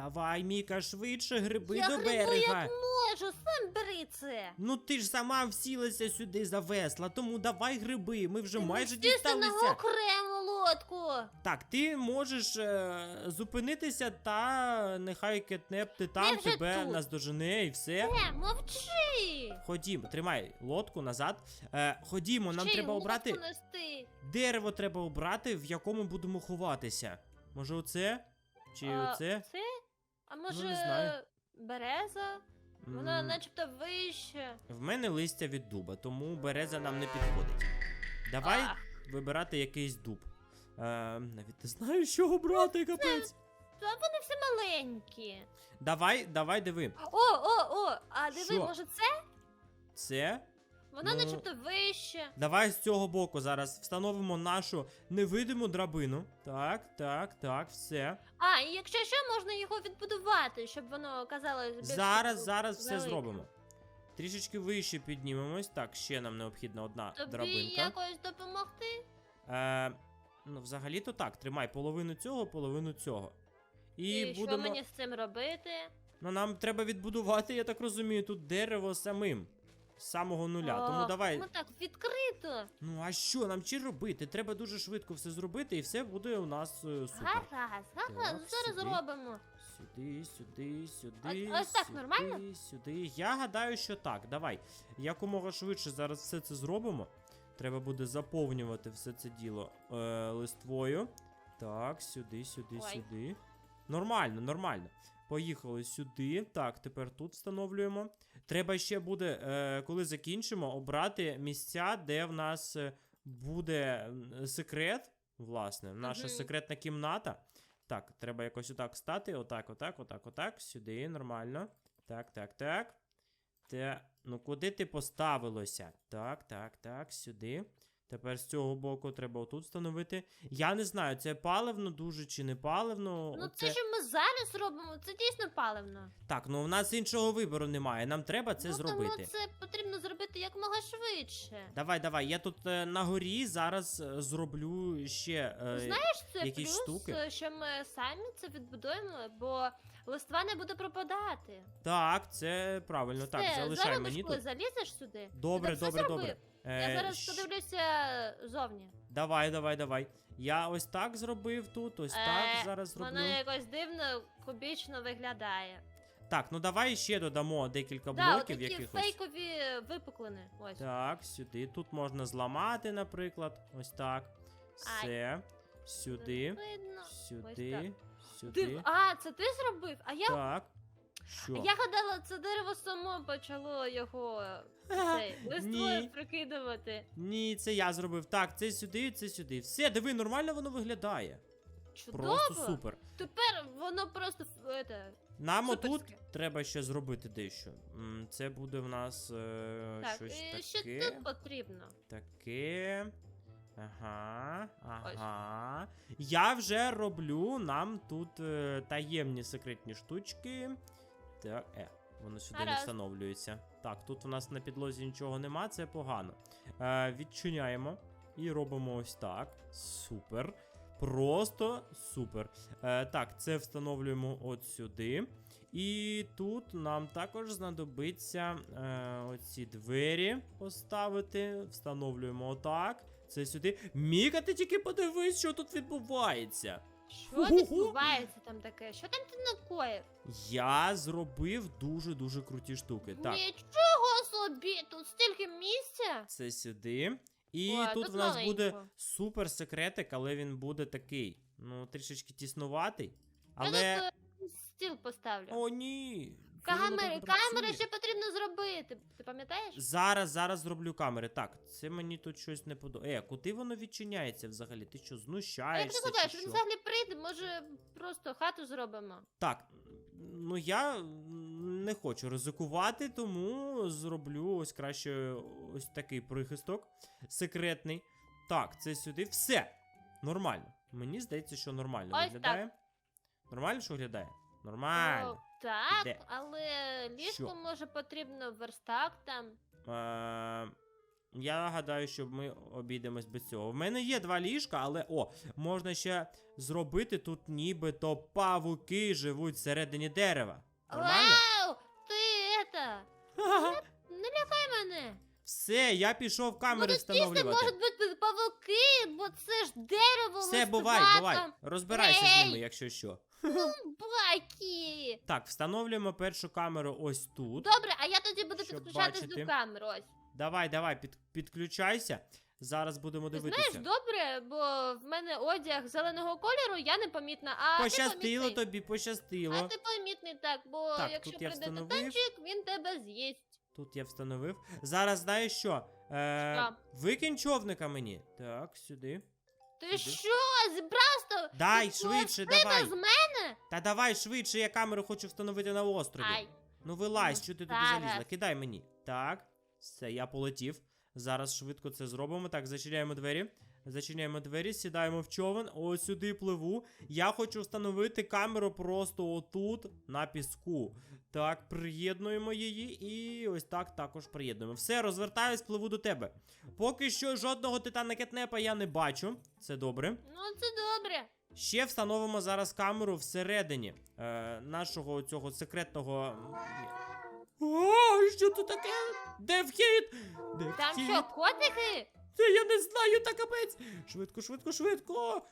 Давай, Міка, швидше гриби Я до грибу берега. як можу, сам бери це. Ну ти ж сама всілася сюди за весла, тому давай гриби, ми вже Ти майже не сісти на окрему лодку. Так, ти можеш е, зупинитися та нехай кетнеп ти там вже тебе тут. наздожене і все. Е, мовчи. Ходімо, тримай лодку назад. Е, ходімо, нам Ще треба обрати. нести. Дерево треба обрати, в якому будемо ховатися. Може, оце? Чи А, оце? Це? А може не знаю. береза? Вона М, начебто вище. В мене листя від дуба, тому береза нам не підходить. Давай Ах. вибирати якийсь дуб. Е, навіть не знаю, що обрати, капець. Та вони всі маленькі. Давай, давай, диви. О, о, о! А диви, Що? може це? Це. Вона Ну, начебто вище. Давай з цього боку зараз встановимо нашу невидиму драбину. Так, так, так, все. А, і якщо що, можна його відбудувати, щоб воно казалось більш Зараз, зараз все зробимо. Трішечки вище піднімемось. Так, ще нам необхідна одна Тобі драбинка. якось допомогти? Е, ну, взагалі-то так, тримай половину цього, половину цього. І, І будемо. що мені з цим робити? Ну, нам треба відбудувати, я так розумію, тут дерево самим. З самого нуля. Тому давай. Ну так, відкрито. Ну а що нам чи робити? Треба дуже швидко все зробити, і все буде у нас е, супер. Гаразд, гаразд, Так, зараз сюди. зробимо. Сюди, сюди, сюди. Ось- ось так сюди, нормально? Сюди. Я гадаю, що так. Давай. Якомога швидше зараз все це зробимо. Треба буде заповнювати все це діло е, листвою. Так, сюди, сюди, Ой. сюди. Нормально, нормально. Поїхали сюди. Так, тепер тут встановлюємо. Треба ще буде, е, коли закінчимо, обрати місця, де в нас е, буде секрет. Власне, наша Мгм. секретна кімната. Так, треба якось отак стати. Отак, отак, отак, отак. Сюди, нормально. Так, так, так. Те, ну куди ти поставилося? Так, так, так, сюди. Тепер з цього боку треба отут встановити. Я не знаю, це паливно дуже чи не паливно. Ну Оце- це що ми зараз робимо, це дійсно паливно. Так, ну в нас іншого вибору немає. Нам треба це ну, зробити. Тому це потрібно зробити якомога швидше. Давай, давай, я тут е, на горі зараз е, зроблю ще. е, Знаєш, це якісь плюс, штуки? е, що ми самі це відбудуємо, бо листва не буде пропадати. Так, це правильно. так, Все, залишай мені коли тут. залізеш сюди. Добре, ти все добре, зробив? добре. Я Е, зараз щ- подивлюся зовні. Давай, давай, давай. Я ось так зробив тут, ось так Е, зараз зроблю. Воно якось дивно, кубічно виглядає. Так, ну давай ще додамо декілька Да, блоків якихось. фейкові випуклини. Ось. Так, сюди. Тут можна зламати, наприклад. Ось так. Все. Сюди. Не видно. Сюди. Ти... Сюди. А, це ти зробив? А я, Так. Що? я гадала, це дерево само почало його цей, листвою Ні. прикидувати. Ні, це я зробив. Так, це сюди, це сюди. Все, диви, нормально воно виглядає. Чудово. Просто супер. Тепер воно просто это, Нам отут треба ще зробити дещо. М, Це буде в нас е, так, щось і що таке. тут потрібно? Таке. Ага. Ага. Я вже роблю нам тут е, таємні секретні штучки. Так, е, воно сюди не встановлюється. Так, тут у нас на підлозі нічого нема, це погано. Е, відчиняємо і робимо ось так. Супер. Просто супер. Е, так, це встановлюємо от сюди. І тут нам також знадобиться е, оці двері поставити. Встановлюємо отак. Це сюди. Міка, ти тільки подивись, що тут відбувається. Що Ху-ху-ху. відбувається там таке? Що там ти накоїв? Я зробив дуже-дуже круті штуки. Так, Нічого собі, тут стільки місця. це сюди. І О, тут тут в нас буде супер секретик, але він буде такий. Ну, трішечки тіснуватий. Я Але. тут е, стіл поставлю. О, ні. Камери, так камери ще потрібно зробити. Ти пам'ятаєш? Зараз, зараз зроблю камери. Так, це мені тут щось не подобається. Е, куди воно відчиняється взагалі? Ти що, А як ти гадаєш, чи він що? взагалі прийде, може просто хату зробимо. Так, ну я не хочу ризикувати, тому зроблю ось краще ось такий прихисток секретний. Так, це сюди. Все. Нормально. Мені здається, що нормально Ось виглядає. Нормально, що виглядає? Нормально. Так, Де? але ліжко Що? може потрібно верстак там. Е, Я гадаю, що ми обійдемось без цього. В мене є два ліжка, але о, можна ще зробити тут нібито павуки живуть всередині дерева. Нормально? Вау! Ти это! Не лякай мене! Все, я пішов камери Будуть їсти, встановлювати. можуть бути павуки, бо це ж дерево Все, бувай, бувай. Розбирайся з Ей! ними, якщо що. Баки! Так, встановлюємо першу камеру ось тут. Добре, а я тоді буду Щоб підключатись бачити. до камери. Ось. Давай, давай, під, підключайся. Зараз будемо Ти дивитися. знаєш, добре, бо в мене одяг зеленого кольору, я не помітна, а ти Пощастило помітний. тобі, пощастило. А ти помітний так, бо Так, якщо тут я прийде встановив. титанчик, він тебе з'їсть. Тут я встановив. Зараз знаєш що? Е? Викинь човника мені. Так, сюди. Ти Сюди. що, просто Дай Ти швидше, давай. з мене? Та давай швидше, я камеру хочу встановити на острові. Ай, Ну вилазь, Ну, що ти туди залізла? Кидай мені. Так, все, я полетів. Зараз швидко це зробимо. Так, зачиняємо двері. Зачиняємо двері, сідаємо в човен. Ось сюди пливу. Я хочу встановити камеру просто отут, на піску. Так, приєднуємо її і ось так також приєднуємо. Все, розвертаюсь, пливу до тебе. Поки що жодного титана кетнепа я не бачу. Це добре. ну це добре. Ще встановимо зараз камеру всередині е, нашого цього секретного. О, що це таке? Де вхід? Де Там вхід? що, котики? Це я не знаю, та капець. Швидко, швидко, швидко.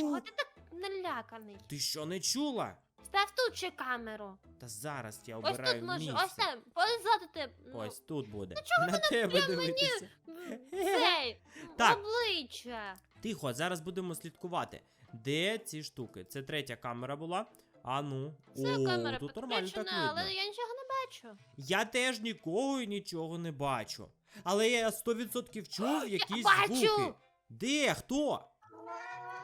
Чого ти так наляканий? Ти що не чула? Став тут ще камеру. Та зараз я Ось обираю тут може, місце. ось там, позаду тебе. ну, Ось тут буде. чого На тебе прям мені дивитися. м, Цей, Так. обличчя. Тихо, зараз будемо слідкувати. Де ці штуки? Це третя камера була. А ну. Це О, камера тут нормально так підключена, видно. але я нічого не бачу. Я теж нікого і нічого не бачу. Але я 100% чув якісь бачу! звуки. Де? Хто?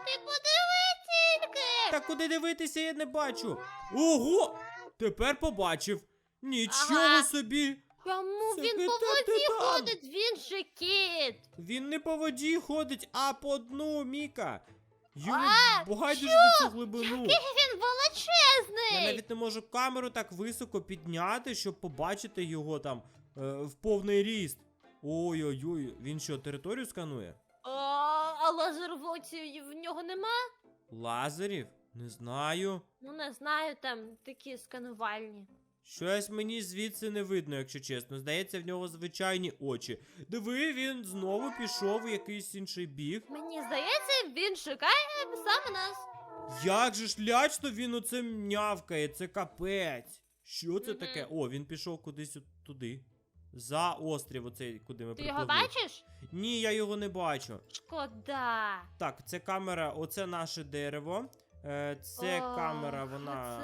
Ти подиви тільки! Та куди дивитися, я не бачу. Ого! Тепер побачив. Нічого Ага. собі! Чому Це він по воді титан. ходить? Він же кіт. Він не по воді ходить, а по дну, Міка. Йому А, байдуже на цю глибину. Він Я величезний. навіть не можу камеру так високо підняти, щоб побачити його там е, в повний ріст. Ой-ой-ой, він що, територію сканує? А, а лазер в нього нема? Лазерів? Не знаю. Ну не знаю, там такі сканувальні. Щось мені звідси не видно, якщо чесно. Здається, в нього звичайні очі. Диви, він знову пішов у якийсь інший бік. Мені здається, він шукає саме нас. Як же ж лячно він оце мнявкає, це капець. Що це таке? О, він пішов кудись от туди. За острів, оцей, куди ми Ти припливли. його бачиш? Ні, я його не бачу. Шкода. Так, це камера, оце наше дерево. Е, це Ох, камера, вона.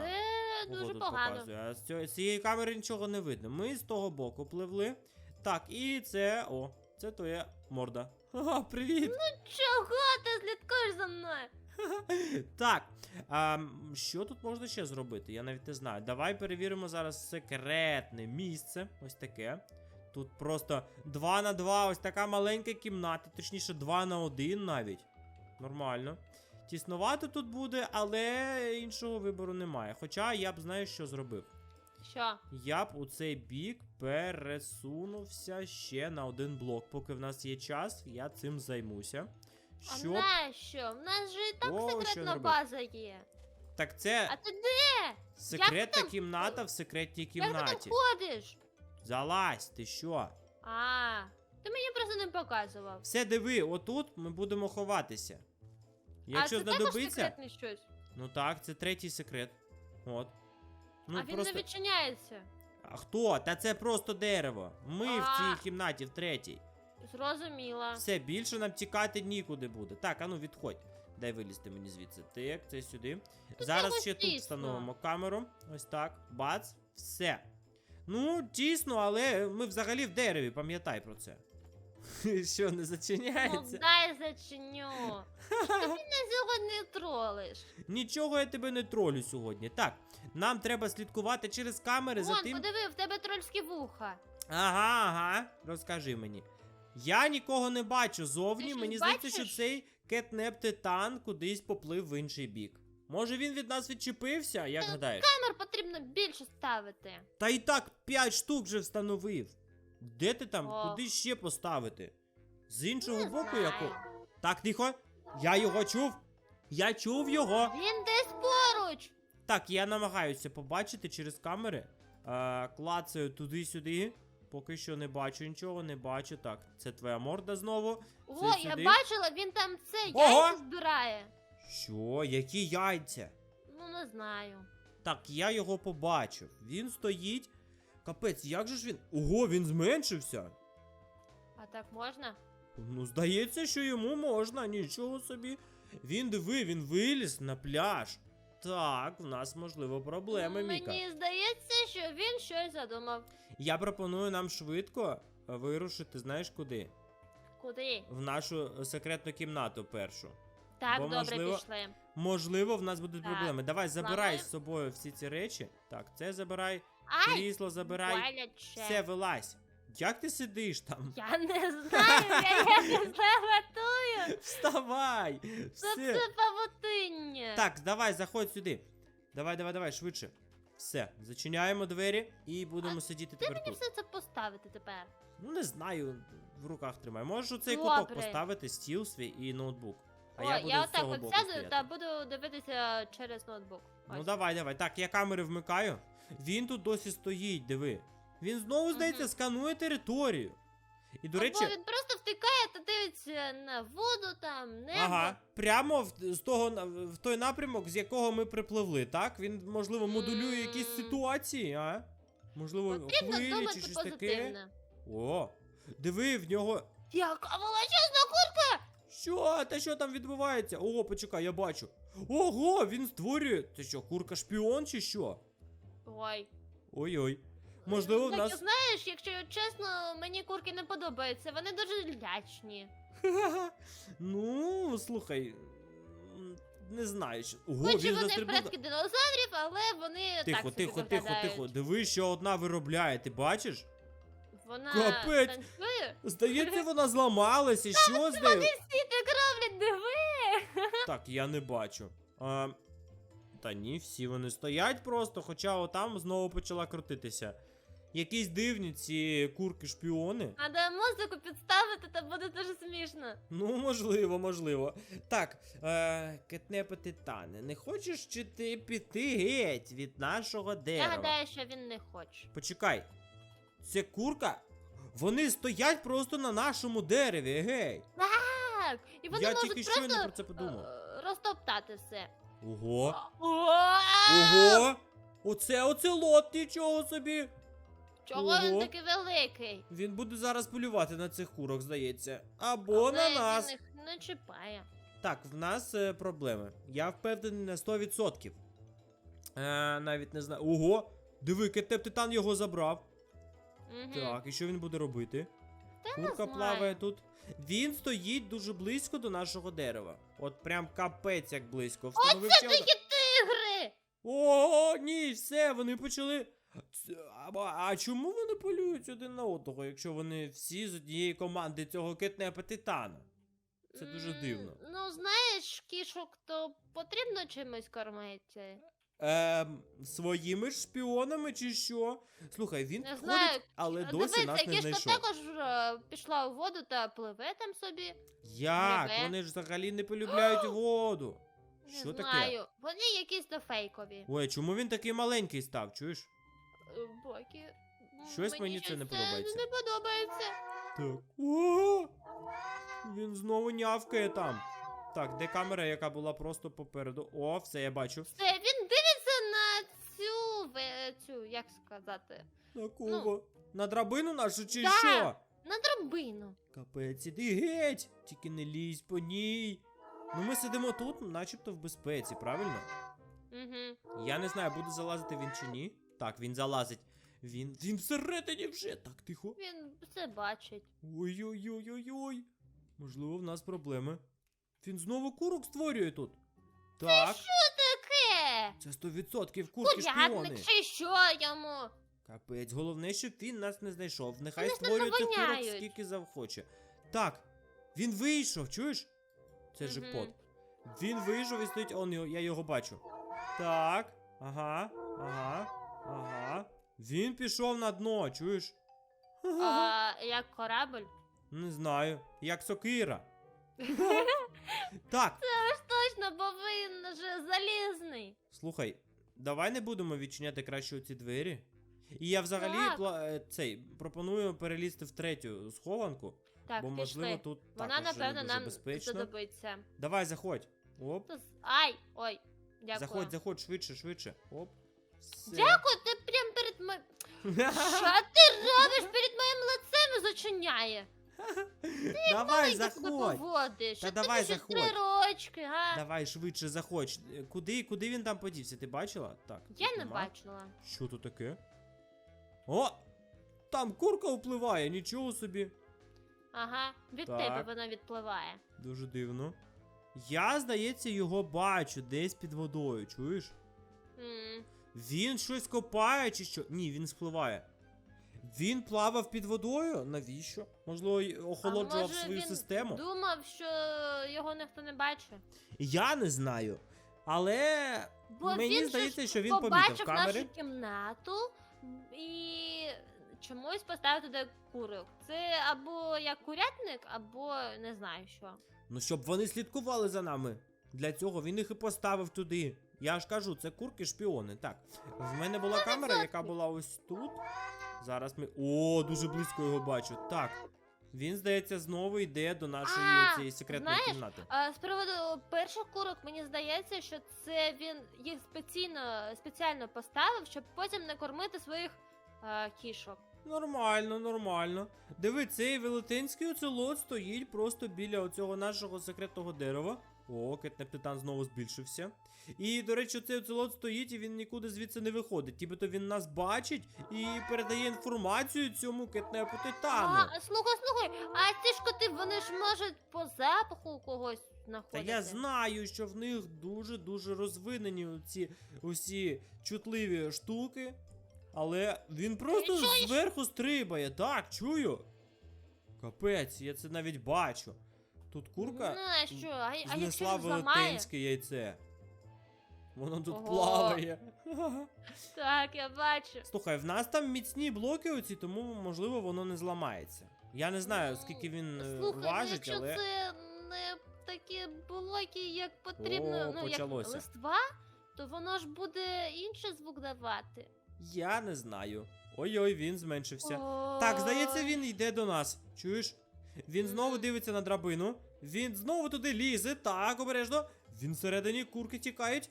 Це дуже тут погано. показує. А з цього- з цієї камери нічого не видно. Ми з того боку пливли. Так, і це. О, це твоя морда. Ха, привіт! Чого ти слідкуєш за мною? Так, а, м, що тут можна ще зробити? Я навіть не знаю. Давай перевіримо зараз секретне місце. Ось таке. Тут просто 2 на 2, ось така маленька кімната, точніше 2 на 1 навіть. Нормально. Тіснувато тут буде, але іншого вибору немає. Хоча я б знаю, що зробив. Що? Я б у цей бік пересунувся ще на один блок. Поки в нас є час, я цим займуся. А Щоб... нащо? В нас же і так О, секретна база є. Так це А ти де? секретна там- кімната в секретній Як ти там ходиш? Залазь, ти що? А, ти мені просто не показував. Все диви, отут ми будемо ховатися. Якщо а це також знадобиться. секретне щось. Ну так, це третій секрет. От. Ну а він просто. не відчиняється. А хто? Та це просто дерево. Ми в А. цій кімнаті, в третій. Зрозуміла. Все, більше нам тікати нікуди буде. Так, ану відходь. Дай вилізти мені звідси. Так, це сюди. Зараз ще тут встановимо камеру. Ось так. Бац. Все. Ну, тісно, але ми взагалі в дереві, пам'ятай про це. Що, не зачиняється? Ну дай зачиню. Ти мене сьогодні тролиш. Нічого я тебе не тролю сьогодні. Так, нам треба слідкувати через камери за Вон, тим. подиви, в тебе трольські вуха. Ага, ага. Розкажи мені. Я нікого не бачу зовні. Ти щось Мені здається, бачиш? що цей кетнеп титан кудись поплив в інший бік. Може він від нас відчепився, як Та гадаєш? Камер потрібно більше ставити. Та і так 5 штук вже встановив. Де ти там? О. Куди ще поставити? З іншого Не боку, знаю. яко. Так, тихо. Я його чув. Я чув його. Він десь поруч. Так, я намагаюся побачити через камери. Е, клацаю туди-сюди. Поки що не бачу нічого, не бачу. Так, це твоя морда знову. О, я сюди. бачила, він там це Ого! яйця збирає. Що? Які яйця? Ну не знаю. Так, я його побачив. Він стоїть. Капець, як же ж він. Ого, він зменшився. А так можна? Ну, здається, що йому можна, нічого собі. Він диви, він виліз на пляж. Так, в нас можливо проблеми, Міка. Мені здається, що він щось задумав. Я пропоную нам швидко вирушити, знаєш куди? Куди? В нашу секретну кімнату першу. Так, Бо, добре, можливо, пішли. Можливо, в нас будуть Так, проблеми. Давай, забирай ладно. з собою всі ці речі. Так, це забирай, Ай! крісло забирай. боляче. Все, вилазь. Як ти сидиш там? Я не знаю, я якось готую. Вставай! Все. це павутиння. Так, давай, заходь сюди. Давай, давай, давай, швидше. Все, зачиняємо двері і будемо сидіти Де тепер мені тут. все це поставити тепер? Ну не знаю, в руках тримай. Можеш у цей куток поставити стіл свій і ноутбук. А О, я буду я з отак цього от боку сяду стояти. та буду дивитися через ноутбук. Ну Ось. давай, давай. Так, я камери вмикаю. Він тут досі стоїть, диви. Він знову, здається, сканує територію. І, до речі, Або він просто втикає та дивиться на воду там, небо. ага, прямо в, з того, на- в той напрямок, з якого ми припливли, так? Він, можливо, модулює якісь ситуації, а? Можливо, Потрібно хвилі думати чи щось таке. позитивно. О, диви, в нього. Яка величезна курка! Що? Та що там відбувається? Ого, почекай, я бачу. Ого, він створює. Це що, курка шпіон чи що? Ой. Ой-ой. Можливо, в так, нас. знаєш, якщо чесно, мені курки не подобаються, вони дуже лячні. Ну, слухай. м, Не знаю, що. Ого, Хоч і він вони застрибнув. предки динозаврів, але вони Тихо, так собі тихо, тихо, виглядають. тихо. Диви, що одна виробляє, ти бачиш? Вона Капець. танцює. Здається, вона зламалася. Що з нею? Вони всі так роблять, диви! Так, я не бачу. А, та ні, всі вони стоять просто, хоча отам знову почала крутитися. Якісь дивні ці курки-шпіони. Надо музику підставити, то буде дуже смішно. Ну, можливо, можливо. Так, е, кетнепе титане, не хочеш чи ти піти геть від нашого дерева? Я гадаю, що він не хоче. Почекай. Це курка? Вони стоять просто на нашому дереві, гей. Так, і вони Я можуть тільки просто щойно про це подумав. е, розтоптати все. Ого. Ого! Оце оцелот, нічого собі. Чого він Ого. такий великий? Він буде зараз полювати на цих курок, здається. Або Але на нас. Він їх не чіпає. Так, в нас е, проблеми. Я впевнений на 100%. Е, навіть не знаю. Ого! Диви, кетеп титан його забрав. Угу. Так, і що він буде робити? Та не Курка знаю. плаває тут. Він стоїть дуже близько до нашого дерева. От прям капець як близько. Встановив ще одне- Дикі тигри! О, ні, все, вони почали. Це- А, а чому вони полюють один на одного, якщо вони всі з однієї команди цього кетнепа титана? Це дуже М, дивно. Ну, знаєш, кішок, то потрібно чимось кормити. Ем, своїми ж шпіонами чи що? Слухай, він Не ходить, знаю. але А досі нас не кішка знайшов. також е, пішла у воду та пливе там собі. Як? Пливе. Вони ж взагалі не полюбляють воду. Не Що таке? знаю. Вони якісь то фейкові. Ой, чому він такий маленький став, чуєш? Е, Боки. м, Щось мені це не щось подобається. Не подобається. Так. О! Він знову нявкає там. Так, де камера, яка була просто попереду? О, все, я бачу. Все, він ве- цю, як сказати, На кого? На драбину нашу чи Да. що? на драбину. Капець, іди геть! Тільки не лізь по ній. Ну ми сидимо тут, начебто в безпеці, правильно? Угу. Я не знаю, буде залазити він чи ні. Так, він залазить. Він. Він всередині вже. Так, тихо. Він все бачить. Ой-ой-ой-ой-ой. Можливо, в нас проблеми. Він знову курок створює тут. Так, Таке! Це 100% курки шпіони. Чи що йому? Капець, головне, щоб він нас не знайшов. Нехай Вони ж нас створює цих курок скільки завхоче. Так, він вийшов, чуєш? Це Мгм. джекпот. Він вийшов і стоїть. Он його, я його бачу. Так. Ага, ага, ага. Він пішов на дно, чуєш? А, як корабль? Не знаю. Як сокира. так, Точно, бо він же залізний. слухай, давай не будемо відчиняти краще оці двері. І я взагалі Так. пла- е, цей пропоную перелізти в третю схованку, Так, бо можливо тут Вона, також напевно, дуже нам безпечно. знадобиться. Давай, заходь. Оп. З- Ай! Ой, дякую. Заходь, заходь швидше, швидше. Оп. Все. Дякую, ти прям перед моїм. Що ти робиш перед моїм лицем і зачиняє? Давай, заходь. поводиш? Та тобі давай, ще заходь. три рочки, га? Давай швидше заходь. Е, Куди, куди він там подівся? Ти бачила? Так. Я тут не нема. бачила. Що тут таке? О! Там курка впливає, нічого собі. Ага, від Так. тебе вона відпливає. Дуже дивно. Я, здається, його бачу десь під водою, чуєш? М, Він щось копає чи що? Ні, він спливає. Він плавав під водою? Навіщо? Можливо, охолоджував може, свою він систему? Думав, що його ніхто не бачить. Я не знаю. Але Бо мені він здається, що він помітив побачив камери. нашу кімнату і чомусь поставив туди курок. Це або як курятник, або не знаю що. Ну, щоб вони слідкували за нами. Для цього він їх і поставив туди. Я ж кажу, це курки шпіони. Так, в мене була камера, яка була ось тут. Зараз ми. О, дуже близько його бачу. Так. Він, здається, знову йде до нашої А, цієї секретної знаєш, кімнати. А з приводу перших курок, мені здається, що це він їх спеціально, спеціально поставив, щоб потім не кормити своїх е, кішок. Нормально, нормально. Диви, цей велетенський оцелот стоїть просто біля оцього нашого секретного дерева. О, кетнеп титан знову збільшився. І, до речі, цей оцелот стоїть і він нікуди звідси не виходить. Тібито він нас бачить і передає інформацію цьому кетнепу титану. А, слухай, слухай, а ці ж коти, вони ж можуть по запаху когось Та знаходити. я знаю, що в них дуже-дуже розвинені ці усі чутливі штуки. Але він просто зверху стрибає. Так, чую. Капець, я це навіть бачу. Тут курка Ну, а що, а, а знесла велетенське яйце. Воно тут Ого. плаває. Так, я бачу. Слухай, в нас там міцні блоки оці, тому можливо воно не зламається. Я не знаю, Ну, скільки він е, Слухай, ну, важить, якщо але. це не такі блоки, як потрібно, О, ну почалося. як листва, то воно ж буде інший звук давати. Я не знаю. Ой-ой, він зменшився. Так, здається, він йде до нас. Чуєш? Він знову дивиться на драбину. Він знову туди лізе. Так, обережно. Він всередині курки тікають.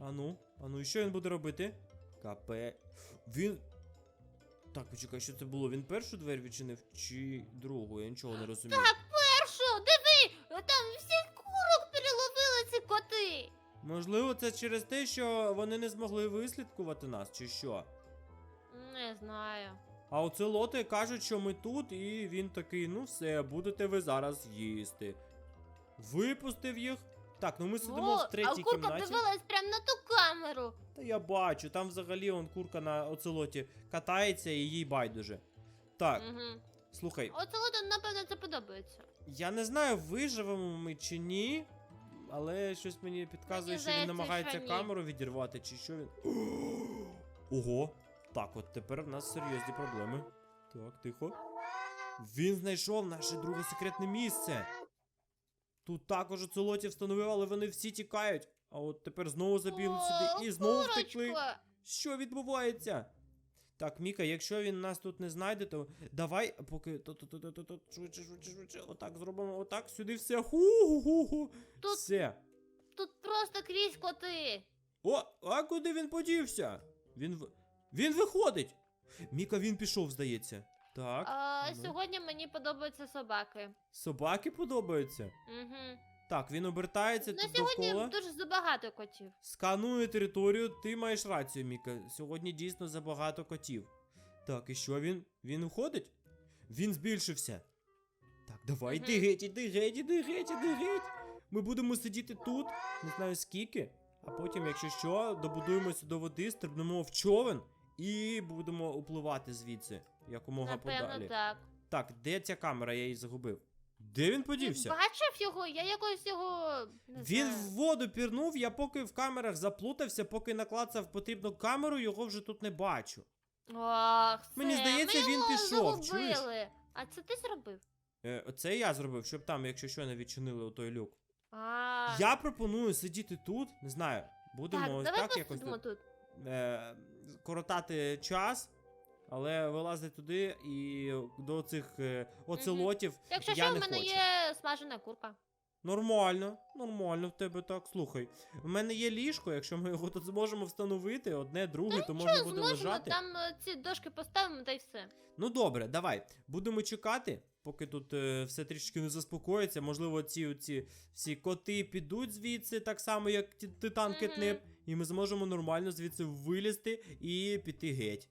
Ану, ану, і що він буде робити? Капе. Він. Так, почекай, що це було? Він першу двері відчинив чи другу? Я нічого не розумію. Так, першу, диви! Там всіх курок переловили ці коти. Можливо, це через те, що вони не змогли вислідкувати нас, чи що? Не знаю. А оцелоти кажуть, що ми тут, і він такий, ну все, будете ви зараз їсти. Випустив їх. Так, ну ми сидимо О, в третій а курка кімнаті. дивилась прямо на ту камеру. Та я бачу, там взагалі он курка на оцелоті катається і їй байдуже. Так, Угу. слухай, Оце напевно це подобається. я не знаю, виживемо ми чи ні, але щось мені підказує, Мені що він здається, намагається що ні. камеру відірвати, чи що він. Ого! Так, от тепер в нас серйозні проблеми. Так, тихо. Він знайшов наше друге секретне місце. Тут також оцелотів встановив, але вони всі тікають. А от тепер знову забігли сюди і знову втекли. Що відбувається? Так, Міка, якщо він нас тут не знайде, то давай, поки швидше, швидше, швидше. Отак зробимо, отак, сюди все. Ху-ху-ху. Тут- Все. Тут просто крізь коти. О, а куди він подівся? Він в... Він виходить. Міка, він пішов, здається. Так. А, ну. Сьогодні мені подобаються собаки. Собаки подобаються. Угу. Так, він обертається На сьогодні довкола. дуже забагато котів. Сканує територію, ти маєш рацію, Міка. Сьогодні дійсно забагато котів. Так, і що він? Він уходить? Він збільшився. Так, давай, іди геть, іди геть, іди геть, іди геть. Ми будемо сидіти тут, не знаю скільки, а потім, якщо що, добудуємося до води, стрибнемо в човен і будемо upливати звідси якомога Напевно, подалі. так. Так, де ця камера? Я її загубив. Де він подівся? бачив його? Я якось його. Не Він в знаю. воду пірнув, я поки в камерах заплутався, поки наклацав потрібну камеру, його вже тут не бачу. Ах, все, Мені здається, ми він його пішов, чуєш? А це ти зробив? Е, Це я зробив, щоб там, якщо що, не відчинили у той люк. А, Я пропоную сидіти тут, не знаю, будемо так, ось давай так якось посидимо тут. е, коротати час, але вилазити туди і до цих е, оцелотів Якщо я що, не в мене хочу. є смажена курка. Нормально, нормально в тебе так. Слухай, в мене є ліжко, якщо ми його тут зможемо встановити, одне, друге, то можна буде зможемо, лежати. там е, ці дошки поставимо та й все. Ну добре, давай. Будемо чекати, поки тут е, все трішки не заспокоїться. Можливо, ці, ці всі коти підуть звідси, так само, як ті- титан Мгм. кетнеп, і ми зможемо нормально звідси вилізти і піти геть.